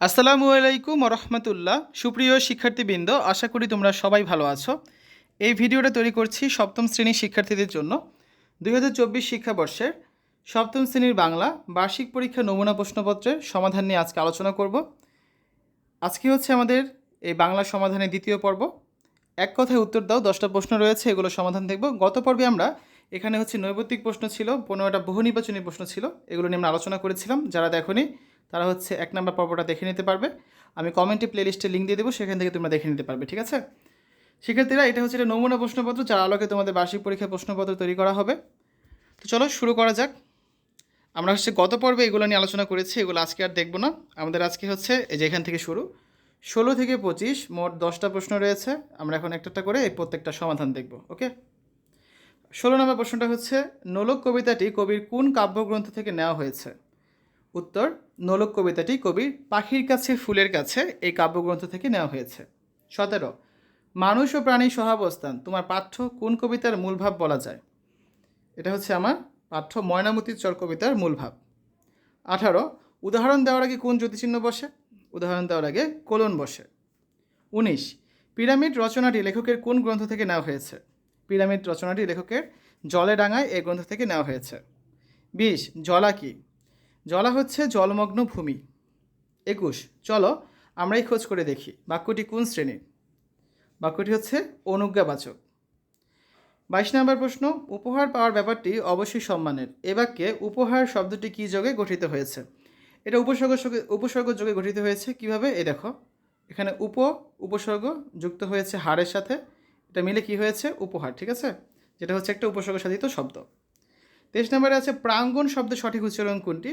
আসসালামু আলাইকুম রহমতুল্লাহ সুপ্রিয় শিক্ষার্থীবৃন্দ, আশা করি তোমরা সবাই ভালো আছো। এই ভিডিওটা তৈরি করছি সপ্তম শ্রেণির শিক্ষার্থীদের জন্য। দুই হাজার চব্বিশ শিক্ষাবর্ষের সপ্তম শ্রেণির বাংলা বার্ষিক পরীক্ষা নমুনা প্রশ্নপত্রের সমাধান নিয়ে আজকে আলোচনা করব। আজকে হচ্ছে আমাদের এই বাংলা সমাধানের দ্বিতীয় পর্ব। এক কথায় উত্তর দাও, দশটা প্রশ্ন রয়েছে, এগুলো সমাধান দেখব। গত পর্বে আমরা এখানে হচ্ছে নৈবত্তিক প্রশ্ন ছিল, পনেরোটা বহু নির্বাচনী প্রশ্ন ছিল, এগুলো নিয়ে আমরা আলোচনা করেছিলাম। যারা দেখোনি তারা হচ্ছে এক নম্বর পর্বটা দেখে নিতে পারবে। আমি কমেন্টে প্লেলিস্টে লিঙ্ক দিয়ে দেবো, সেখান থেকে তোমরা দেখে নিতে পারবে, ঠিক আছে? শিক্ষার্থীরা, এটা হচ্ছে একটা নমুনা প্রশ্নপত্র, যার আলোকে তোমাদের বার্ষিক পরীক্ষার প্রশ্নপত্র তৈরি করা হবে। তো চলো শুরু করা যাক। আমরা হচ্ছে গত পর্বে এগুলো নিয়ে আলোচনা করেছি, এগুলো আজকে আর দেখব না। আমাদের আজকে হচ্ছে, এই যে এখান থেকে শুরু। ষোলো থেকে পঁচিশ, মোট দশটা প্রশ্ন রয়েছে। আমরা এখন একটা একটা করে এই প্রত্যেকটা সমাধান দেখব, ওকে? ষোলো নম্বর প্রশ্নটা হচ্ছে, নোলক কবিতাটি কবির কোন কাব্যগ্রন্থ থেকে নেওয়া হয়েছে? উত্তর, নোলক কবিতাটি কবির পাখির কাছে, ফুলের কাছে এই কাব্যগ্রন্থ থেকে নেওয়া হয়েছে। সতেরো, মানুষ ও প্রাণী সহাবস্থান তোমার পাঠ্য কোন কবিতার মূল ভাব বলা যায়? এটা হচ্ছে আমার পাঠ্য ময়নামতির চর কবিতার মূল ভাব। আঠারো, উদাহরণ দেওয়ার আগে কোন জ্যোতিচিহ্ন বসে? উদাহরণ দেওয়ার আগে কোলন বসে। উনিশ, পিরামিড রচনাটি লেখকের কোন গ্রন্থ থেকে নেওয়া হয়েছে? পিরামিড রচনাটি লেখকের জলে ডাঙায় এই গ্রন্থ থেকে নেওয়া হয়েছে। বিশ, জলা কি? জলা হচ্ছে জলমগ্ন ভূমি। একুশ, চলো আমরাই খোঁজ করে দেখি বাক্যটি কোন শ্রেণির? বাক্যটি হচ্ছে অনুজ্ঞাবাচক। বাইশ নম্বর প্রশ্ন, উপহার পাওয়ার ব্যাপারটি অবশ্যই সম্মানের। এ বাক্যে উপহার শব্দটি কী যোগে গঠিত হয়েছে? এটা উপসর্গ উপসর্গ যোগে গঠিত হয়েছে কীভাবে? এ দেখো, এখানে উপ, উপসর্গ যুক্ত হয়েছে হারের সাথে। এটা মিলে কি হয়েছে? উপহার, ঠিক আছে? যেটা হচ্ছে একটা উপসর্গ সাধিত শব্দ। তেইশ নম্বরে আছে প্রাঙ্গণ শব্দের সঠিক উচ্চারণ কোনটি?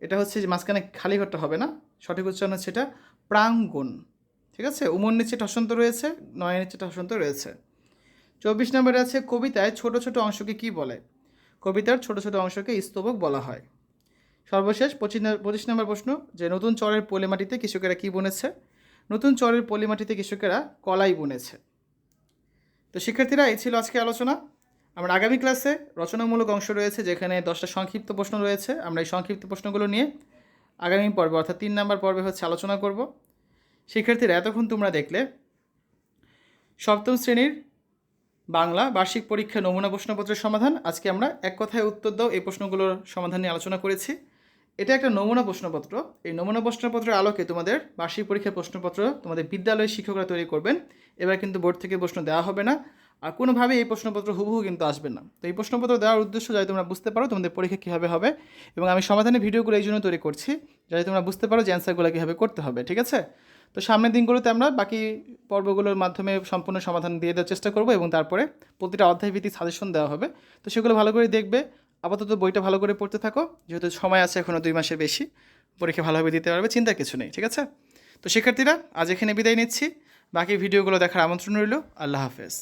এটা হচ্ছে যে মাঝখানে খালি ঘরটা হবে না? সঠিক উচ্চারণ হচ্ছে এটা প্রাঙ্গণ। ঠিক আছে? উমর নিচে ঠসন্ত রয়েছে নয়ের নিচে ঠসন্ত রয়েছে। চব্বিশ নম্বরে আছে কবিতায় ছোট ছোট অংশকে কি বলে? কবিতার ছোট ছোট অংশকে স্তবক বলা হয়। সর্বশেষ পঁচিশ পঁচিশ নম্বর প্রশ্ন, যে নতুন চরের পলিমাটিতে কৃষকেরা কি বুনেছে? নতুন চরের পলিমাটিতে কৃষকেরা কলাই বুনেছে। তো শিক্ষার্থীরা, এই ছিল আজকে আলোচনা। আমরা আগামী ক্লাসে রচনামূলক অংশ রয়েছে যেখানে দশটা সংক্ষিপ্ত প্রশ্ন রয়েছে। আমরা এই সংক্ষিপ্ত প্রশ্নগুলো নিয়ে আগামী পর্বে অর্থাৎ তিন নম্বর পর্বে হচ্ছে আলোচনা করব। শিক্ষার্থীরা, এতক্ষণ তোমরা দেখলে সপ্তম শ্রেণির বাংলা বার্ষিক পরীক্ষা নমুনা প্রশ্নপত্রের সমাধান। আজকে আমরা এক কথায় উত্তর দাও এই প্রশ্নগুলোর সমাধান নিয়ে আলোচনা করেছি। এটা একটা নমুনা প্রশ্নপত্র। এই নমুনা প্রশ্নপত্রের আলোকে তোমাদের বার্ষিক পরীক্ষার প্রশ্নপত্র তোমাদের বিদ্যালয়ের শিক্ষকরা তৈরি করবেন। এবার কিন্তু বোর্ড থেকে প্রশ্ন দেওয়া হবে না। আর কোনোভাবে এই প্রশ্নপত্র হুবহু কিন্তু আসবে না। তো এই প্রশ্নপত্র দেওয়ার উদ্দেশ্য যাতে তোমরা বুঝতে পারো তোমাদের পরীক্ষা কীভাবে হবে এবং আমি সমাধানের ভিডিওগুলো এই জন্য তৈরি করছি যাতে তোমরা বুঝতে পারো যে অ্যান্সারগুলো কীভাবে করতে হবে, ঠিক আছে? তো সামনের দিনগুলোতে আমরা বাকি পর্বগুলোর মাধ্যমে সম্পূর্ণ সমাধান দিয়ে দেওয়ার চেষ্টা করব এবং তারপরে প্রতিটা অধ্যায় ভিত্তিক সাজেশন দেওয়া হবে। তো সেগুলো ভালো করে দেখবে, আপাতত বইটা ভালো করে পড়তে থাকো, যেহেতু সময় আছে এখনও দুই মাসের বেশি, পরীক্ষা ভালোভাবে দিতে পারবে, চিন্তার কিছু নেই, ঠিক আছে? তো শিক্ষার্থীরা, আজ এখানে বিদায় নিচ্ছি। বাকি ভিডিওগুলো দেখার আমন্ত্রণ রইল, আল্লাহ হাফেজ।